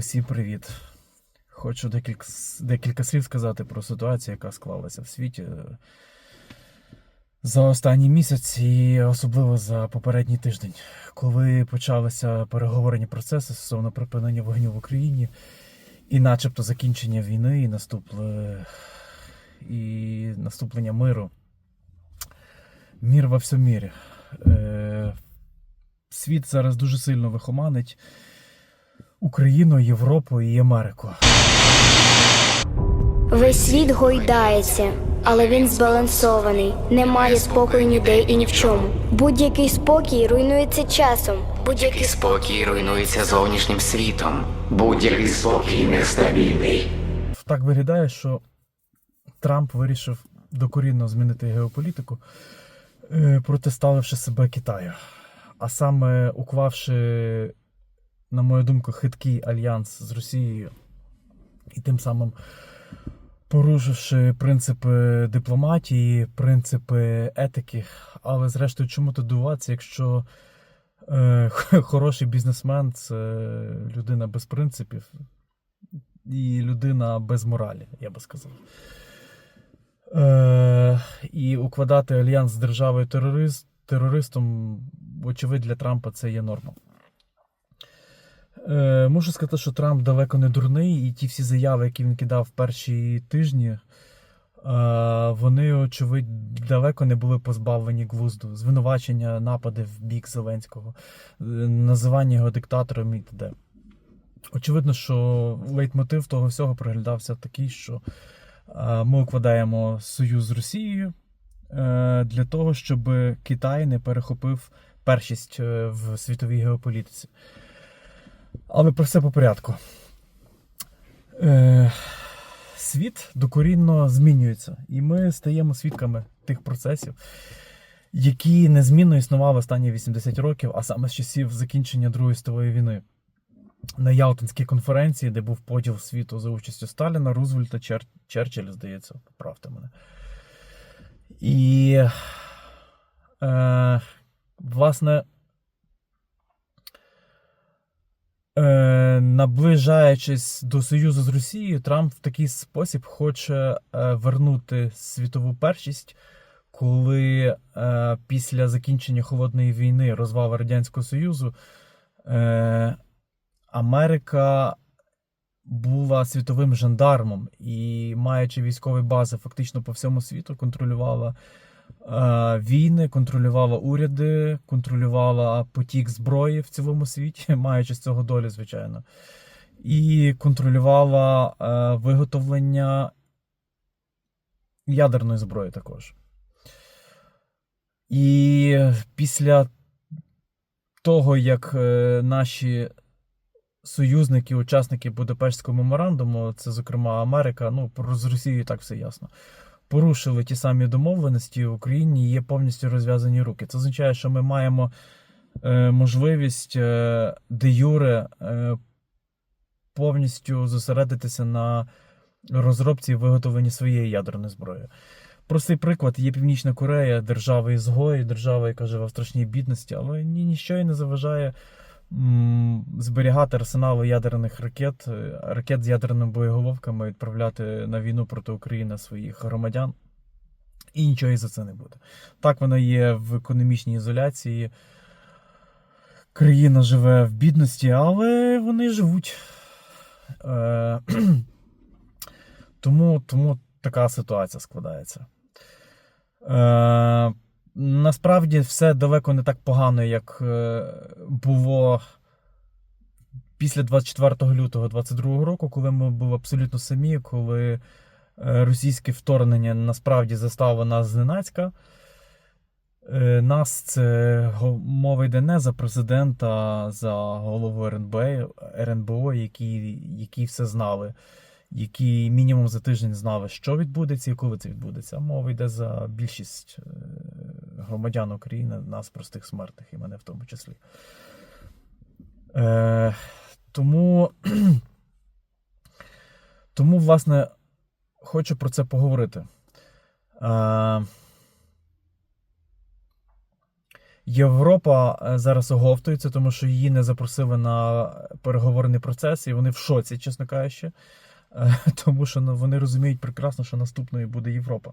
Усім привіт. Хочу декілька, декілька слів сказати про ситуацію, яка склалася в світі е, за останній місяць і особливо за попередній тиждень, коли почалися переговорні процеси стосовно припинення вогню в Україні і начебто закінчення війни і наступле, і наступлення миру. Мір во всьому мірі. Е, світ зараз дуже сильно вихоманить. Україну, Європу і Америку. Весь світ гойдається, але він збалансований. Немає спокою ніде і ні в чому. Будь-який спокій руйнується часом. Будь-який спокій руйнується зовнішнім світом. Будь-який спокій нестабільний. Так виглядає, що Трамп вирішив докорінно змінити геополітику, е, протиставивши себе Китаю. А саме уклавши, на мою думку, хиткий альянс з Росією і тим самим порушивши принципи дипломатії, принципи етики. Але зрештою, чому тут дивуватися, якщо е, хороший бізнесмен це людина без принципів, і людина без моралі, я би сказав. Е, і укладати альянс з державою терорист, терористом, вочевидь, для Трампа це є норма. Е, мушу сказати, що Трамп далеко не дурний, і ті всі заяви, які він кидав в перші тижні, е, вони, очевидь, далеко не були позбавлені глузду. Звинувачення, напади в бік Зеленського, е, називання його диктатором і т.д. Очевидно, що лейтмотив того всього проглядався такий, що ми укладаємо союз з Росією для того, щоб Китай не перехопив першість в світовій геополітиці. Але про все по порядку. Е, світ докорінно змінюється, і ми стаємо свідками тих процесів, які незмінно існували останні 80 років, а саме з часів закінчення Другої світової війни на Ялтинській конференції, де був поділ світу за участю Сталіна, Рузвельта, Чер... Черчилля, здається, поправте мене. І, е, власне, е, наближаючись до союзу з Росією, Трамп в такий спосіб хоче е, вернути світову першість, коли е, після закінчення холодної війни, розвалу Радянського Союзу, е, Америка була світовим жандармом і, маючи військові бази фактично по всьому світу, контролювала війни, контролювала уряди, контролювала потік зброї в цілому світі, маючи з цього долю, звичайно, і контролювала е, виготовлення ядерної зброї також. І після того, як е, наші союзники, учасники Будапештського меморандуму, це, зокрема, Америка, ну, з Росією так все ясно, порушили ті самі домовленості в Україні є повністю розв'язані руки. Це означає, що ми маємо е, можливість е, де юре е, повністю зосередитися на розробці і виготовленні своєї ядерної зброї. Простий приклад є Північна Корея, держава ізгої, держава, яка живе в страшній бідності, але ні, ніщо й не заважає зберігати арсенали ядерних ракет, е, ракет з ядерними боєголовками, відправляти на війну проти України своїх громадян. І нічого і за це не буде. Так вона є в економічній ізоляції. Країна живе в бідності, але вони живуть. Е, тому, тому така ситуація складається. Е, насправді все далеко не так погано, як е, було після 24 лютого 2022 року, коли ми були абсолютно самі, коли е, російське вторгнення насправді заставило нас зненацька. Е, Нас це мова йде не за президента, за голову РНБ, РНБО, які, які все знали, які мінімум за тиждень знали, що відбудеться і коли це відбудеться. Мова йде за більшість громадян України, нас, простих смертних, і мене в тому числі. Е, тому, тому, власне, хочу про це поговорити. Е, Європа е, зараз оговтується, тому що її не запросили на переговорний процес, і вони в шоці, чесно кажучи. Е, Тому що ну, вони розуміють прекрасно, що наступною буде Європа.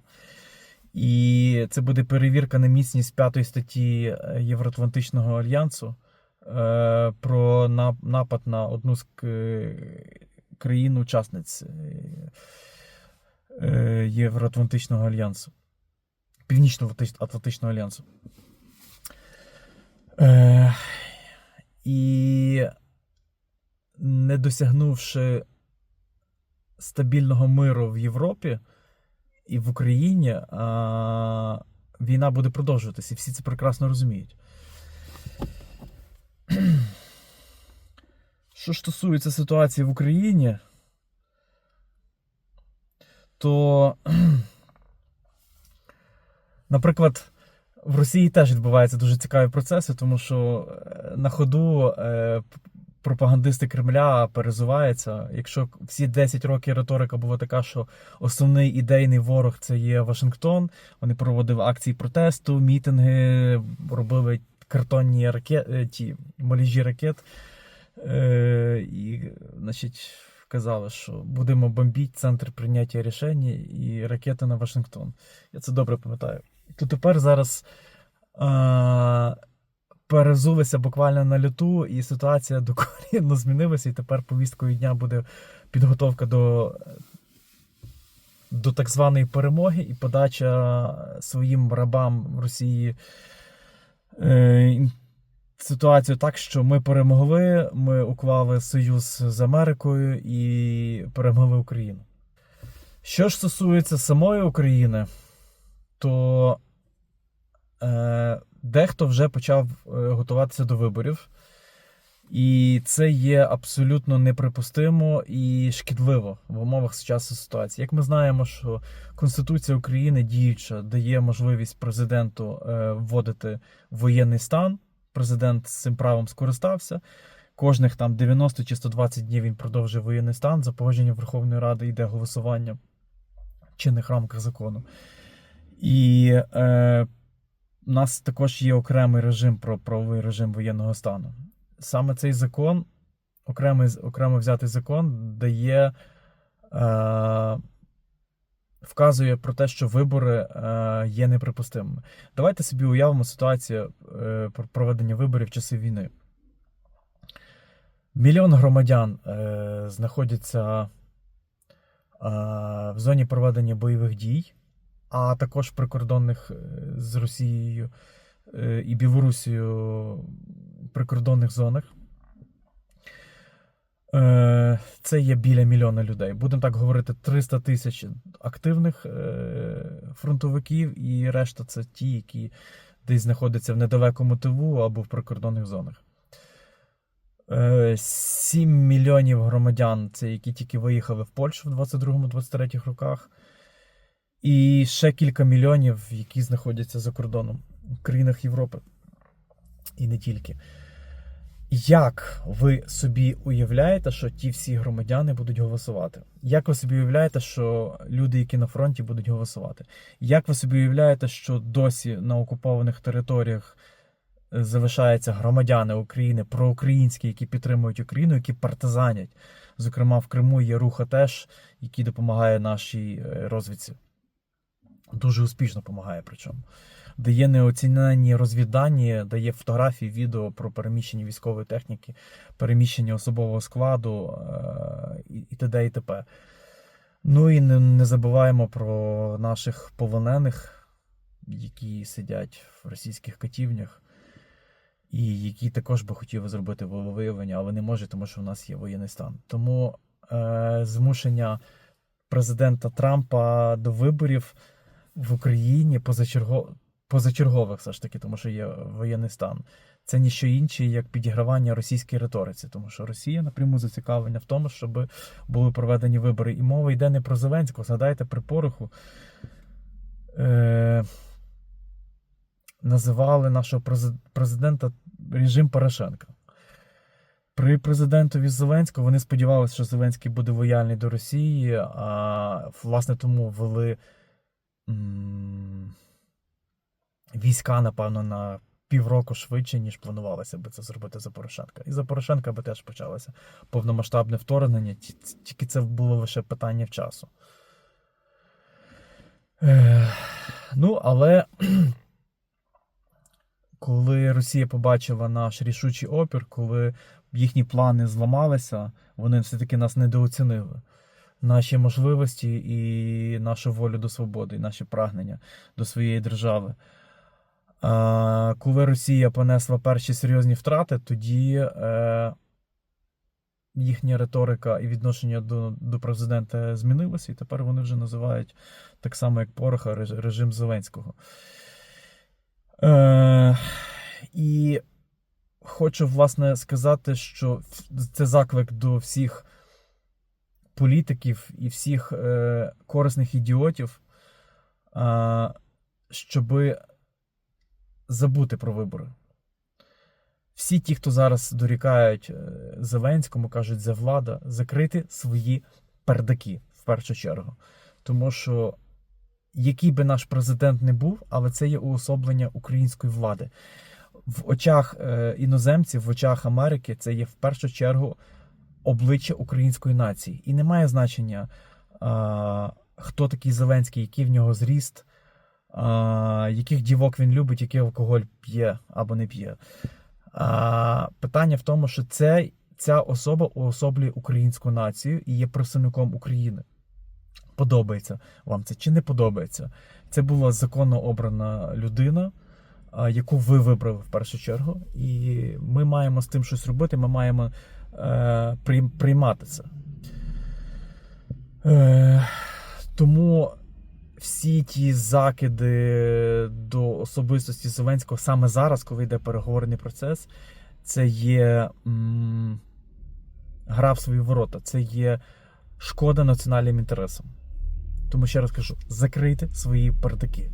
І це буде перевірка на міцність п'ятої статті е, Євроатлантичного альянсу е, про напад на одну з країн-учасниць е, е, Євроатлантичного альянсу. Північно-Атлантичного альянсу. Е, і не досягнувши стабільного миру в Європі і в Україні, а, війна буде продовжуватися, і всі це прекрасно розуміють. Що ж стосується ситуації в Україні, то, наприклад, в Росії теж відбуваються дуже цікаві процеси, тому що е, на ходу е, пропагандисти Кремля перезуваються. Якщо всі 10 років риторика була така, що основний ідейний ворог це є Вашингтон, вони проводили акції протесту, мітинги, робили картонні ракети, ті маліжі ракет. Е, і, значить, казали, що будемо бомбити центр прийняття рішень і ракети на Вашингтон. Я це добре пам'ятаю. То тепер зараз е, перезулися буквально на люту, і ситуація докорінно змінилася, і тепер повісткою дня буде підготовка до, до так званої перемоги і подача своїм рабам Росії. Е, Ситуацію так, що ми перемогли, ми уклали союз з Америкою і перемогли Україну. Що ж стосується самої України, то е, дехто вже почав е, готуватися до виборів, і це є абсолютно неприпустимо і шкідливо в умовах сучасної ситуації. Як ми знаємо, що Конституція України діюча дає можливість президенту е, вводити воєнний стан. Президент з цим правом скористався. Кожних там 90 чи 120 днів він продовжує воєнний стан. За погодженням Верховної Ради йде голосування в чинних рамках закону. І е, у нас також є окремий режим про правовий режим воєнного стану. Саме цей закон, окремий, окремо взятий закон, дає. Е, Вказує про те, що вибори е, є неприпустимими. Давайте собі уявимо ситуацію е, про проведення виборів в часи війни. Мільйон громадян е, знаходяться в зоні проведення бойових дій, а також прикордонних е, з Росією е, і Білорусією прикордонних зонах. Е, Це є біля мільйона людей. Будемо так говорити, 300 тисяч активних фронтовиків, і решта це ті, які десь знаходяться в недалекому тилу або в прикордонних зонах. Е, 7 мільйонів громадян, це які тільки виїхали в Польщу в 22-23 роках. І ще кілька мільйонів, які знаходяться за кордоном в країнах Європи. І не тільки. Як ви собі уявляєте, що ті всі громадяни будуть голосувати? Як ви собі уявляєте, що люди, які на фронті, будуть голосувати? Як ви собі уявляєте, що досі на окупованих територіях е, залишаються громадяни України, проукраїнські, які підтримують Україну, які партизанять? Зокрема, в Криму є рух теж, який допомагає нашій е, розвідці. Дуже успішно допомагає причому дає неоцінені розвіддані, дає фотографії, відео про переміщення військової техніки, переміщення особового складу е, і т.д. і т.п. Ну і не, не забуваємо про наших полонених, які сидять в російських катівнях, і які також би хотіли зробити волевиявлення, але не можуть, тому що в нас є воєнний стан. Тому е, змушення президента Трампа до виборів в Україні позачергово позачергових, все ж таки, тому що є воєнний стан. Це ніщо інше, як підігравання російській риториці, тому що Росія напряму зацікавлена в тому, щоб були проведені вибори. І мова йде не про Зеленського. Згадайте при пороху. Е- Називали нашого президента режим Порошенка. При президентові Зеленського вони сподівалися, що Зеленський буде лояльний до Росії, а власне тому ввели. Війська, напевно, на півроку швидше, ніж планувалося би це зробити за Порошенка. І за Порошенка би теж почалося повномасштабне вторгнення, тільки це було лише питання часу. Е, ну, але коли Росія побачила наш рішучий опір, коли їхні плани зламалися, вони все-таки нас недооцінили. Наші можливості і нашу волю до свободи, і наші прагнення до своєї держави. А, коли Росія понесла перші серйозні втрати, тоді е, їхня риторика і відношення до, до президента змінилося, і тепер вони вже називають так само, як Пороха, режим Зеленського. Е, і хочу, власне, сказати, що це заклик до всіх політиків і всіх е, корисних ідіотів, е, щоби забути про вибори. Всі ті, хто зараз дорікають е, Зеленському, кажуть, за влада, закрити свої пердаки в першу чергу. Тому що який би наш президент не був, але це є уособлення української влади. В очах е, іноземців, в очах Америки, це є в першу чергу обличчя української нації. І не має значення, а, хто такий Зеленський, який в нього зріст, а, яких дівок він любить, який алкоголь п'є або не п'є. А, питання в тому, що це, ця особа уособлює українську націю і є представником України. Подобається вам це чи не подобається? Це була законно обрана людина, яку ви вибрали в першу чергу, і ми маємо з тим щось робити. Ми маємо приймати це. Е, тому всі ті закиди до особистості Зеленського саме зараз, коли йде переговорний процес, це є м, гра в свої ворота, це є шкода національним інтересам. Тому ще раз кажу: закрийте свої пердаки.